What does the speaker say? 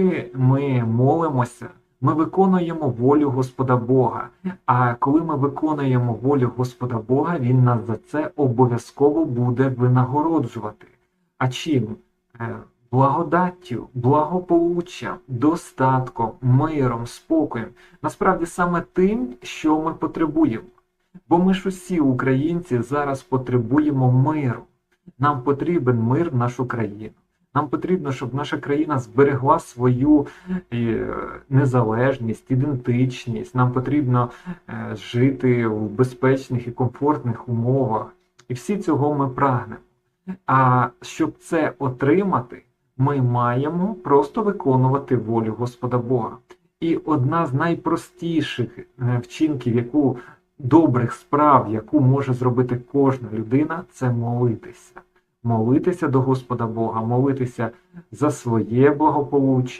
коли ми молимося, ми виконуємо волю Господа Бога. А коли ми виконуємо волю Господа Бога, Він нас за це обов'язково буде винагороджувати. А чим? Е, Благодаттю, благополуччям, достатком, миром, спокоєм. Насправді саме тим, що ми потребуємо. Бо ми ж усі українці зараз потребуємо миру. Нам потрібен мир в нашу країну. Нам потрібно, щоб наша країна зберегла свою е, незалежність, ідентичність. Нам потрібно е, жити в безпечних і комфортних умовах. І всі цього ми прагнемо. А щоб це отримати, ми маємо просто виконувати волю Господа Бога. І одна з найпростіших е, вчинків, яку добрих справ, яку може зробити кожна людина, це молитися. Молитися до Господа Бога, молитися за своє благополуччя.